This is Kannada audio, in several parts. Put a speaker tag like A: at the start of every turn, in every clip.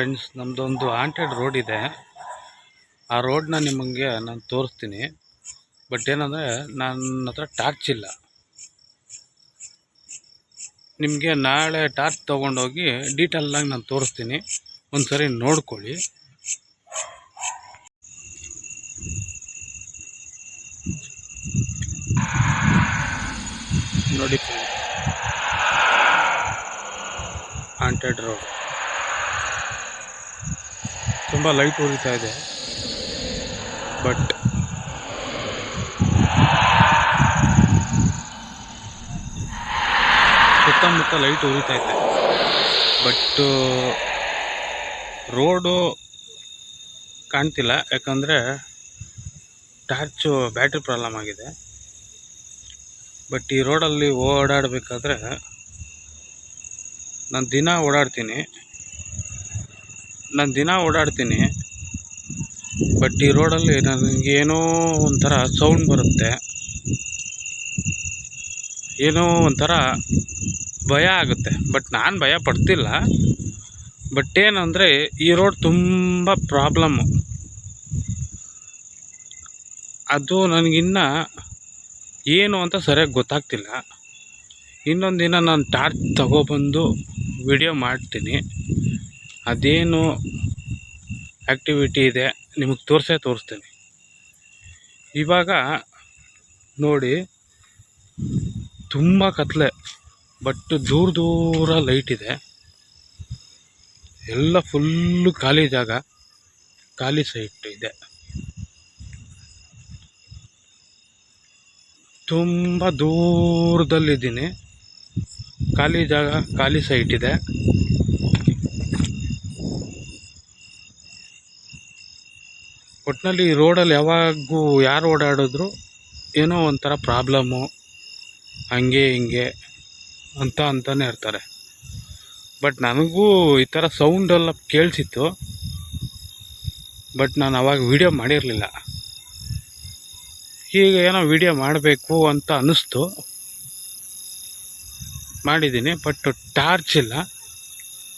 A: ಫ್ರೆಂಡ್ಸ್ ನಮ್ಮದೊಂದು ಆಂಟೆಡ್ ರೋಡ್ ಇದೆ. ಆ ರೋಡ್ನ ನಿಮಗೆ ನಾನು ತೋರಿಸ್ತೀನಿ. ಬಟ್ ಏನಂದರೆ ನನ್ನ ಹತ್ರ ಟಾರ್ಚ್ ಇಲ್ಲ. ನಿಮಗೆ ನಾಳೆ ಟಾರ್ಚ್ ತೊಗೊಂಡೋಗಿ ಡೀಟೇಲಾಗಿ ನಾನು ತೋರಿಸ್ತೀನಿ. ಒಂದು ಸರಿ ನೋಡ್ಕೊಳ್ಳಿ. ನೋಡಿ ಆಂಟೆಡ್ ರೋಡ್ ತುಂಬ ಲೈಟ್ ಉರಿತಾ ಇದೆ. ಬಟ್ ಸುತ್ತಮುತ್ತ ಲೈಟ್ ಉರಿತಾ ಇದೆ. ಬಟ್ ರೋಡು ಕಾಣ್ತಿಲ್ಲ. ಯಾಕಂದರೆ ಟಾರ್ಚು ಬ್ಯಾಟ್ರಿ ಪ್ರಾಬ್ಲಮ್ ಆಗಿದೆ. ಬಟ್ ಈ ರೋಡಲ್ಲಿ ಓಡಾಡಬೇಕಾದ್ರೆ ನಾನು ದಿನ ಓಡಾಡ್ತೀನಿ. ನಾನು ದಿನ ಓಡಾಡ್ತೀನಿ. ಬಟ್ ಈ ರೋಡಲ್ಲಿ ನನಗೆ ಏನೋ ಒಂಥರ ಸೌಂಡ್ ಬರುತ್ತೆ. ಏನೋ ಒಂಥರ ಭಯ ಆಗುತ್ತೆ. ಬಟ್ ನಾನು ಭಯ ಪಡ್ತಿಲ್ಲ. ಬಟ್ ಏನಂದರೆ ಈ ರೋಡ್ ತುಂಬ ಪ್ರಾಬ್ಲಮ್ಮು ಅದು ನನಗಿನ್ನ ಏನು ಅಂತ ಸರಿಯಾಗಿ ಗೊತ್ತಾಗ್ತಿಲ್ಲ. ಇನ್ನೊಂದು ದಿನ ನಾನು ಟಾರ್ಚ್ ತಗೊಬಂದು ವಿಡಿಯೋ ಮಾಡ್ತೀನಿ. ಅದೇನು ಆ್ಯಕ್ಟಿವಿಟಿ ಇದೆ, ನಿಮಗೆ ತೋರಿಸೇ ತೋರಿಸ್ತೀನಿ. ಇವಾಗ ನೋಡಿ, ತುಂಬ ಕತ್ಲೆ ಬಟ್ ದೂರ ದೂರ ಲೈಟ್ ಇದೆ. ಎಲ್ಲ ಫುಲ್ಲು ಖಾಲಿ ಜಾಗ, ಖಾಲಿ ಸೈಟ್ ಇದೆ. ತುಂಬ ದೂರದಲ್ಲಿದ್ದೀನಿ. ಖಾಲಿ ಜಾಗ, ಖಾಲಿ ಸೈಟ್ ಇದೆ. ಒಟ್ಟಿನಲ್ಲಿ ರೋಡಲ್ಲಿ ಯಾವಾಗೂ ಯಾರು ಓಡಾಡಿದ್ರು ಏನೋ ಒಂಥರ ಪ್ರಾಬ್ಲಮ್ಮು ಹಂಗೆ ಹಿಂಗೆ ಅಂತ ಅಂತಲೇ ಇರ್ತಾರೆ. ಬಟ್ ನನಗೂ ಈ ಥರ ಸೌಂಡೆಲ್ಲ ಕೇಳಿಸಿತ್ತು. ಬಟ್ ನಾನು ಅವಾಗ ವೀಡಿಯೋ ಮಾಡಿರಲಿಲ್ಲ. ಈಗ ಏನೋ ವೀಡಿಯೋ ಮಾಡಬೇಕು ಅಂತ ಅನ್ನಿಸ್ತು. ಮಾಡಿದ್ದೀನಿ, ಬಟ್ ಟಾರ್ಚ್ ಇಲ್ಲ.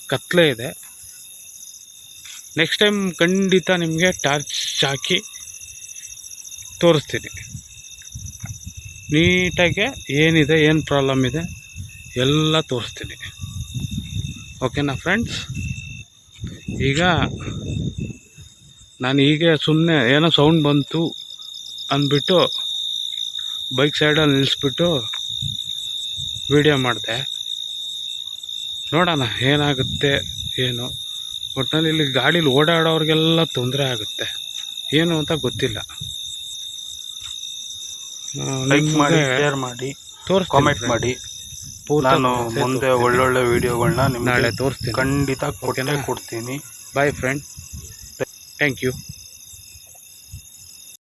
A: ಕತ್ತಲೆ ಇದೆ. ನೆಕ್ಸ್ಟ್ ಟೈಮ್ ಖಂಡಿತ ನಿಮಗೆ ಟಾರ್ಚ್ ಹಾಕಿ ತೋರಿಸ್ತೀನಿ. ನೀಟಾಗಿ ಏನಿದೆ, ಏನು ಪ್ರಾಬ್ಲಮ್ ಇದೆ, ಎಲ್ಲ ತೋರಿಸ್ತೀನಿ. ಓಕೆನಾ ಫ್ರೆಂಡ್ಸ್ ಈಗ ನಾನು ಈಗ ಸುಮ್ಮನೆ ಏನೋ ಸೌಂಡ್ ಬಂತು ಅಂದ್ಬಿಟ್ಟು ಬೈಕ್ ಸೈಡಲ್ಲಿ ನಿಲ್ಲಿಸ್ಬಿಟ್ಟು ವಿಡಿಯೋ ಮಾಡಿದೆ. ನೋಡೋಣ ಏನಾಗುತ್ತೆ, ಏನು? ಒಟ್ಟಿನಲ್ಲಿ ಇಲ್ಲಿ ಗಾಡೀಲಿ ಓಡಾಡೋರಿಗೆಲ್ಲ ತೊಂದರೆ ಆಗುತ್ತೆ. ಏನು ಅಂತ ಗೊತ್ತಿಲ್ಲ.
B: ಲೈಕ್ ಮಾಡಿ ಶೇರ್ ಮಾಡಿ
A: ತೋರಿಸ್
B: ಕಾಮೆಂಟ್ ಮಾಡಿ. ನಾನು ಮುಂದೆ ಒಳ್ಳೊಳ್ಳೆ ವಿಡಿಯೋಗಳನ್ನ
A: ನಾಳೆ
B: ನಿಮಗೆ
A: ತೋರಿಸ್ತೀನಿ.
B: ಖಂಡಿತ ಕೊಟ್ಟೆ ಕೊಡ್ತೀನಿ.
A: Boy friend thank you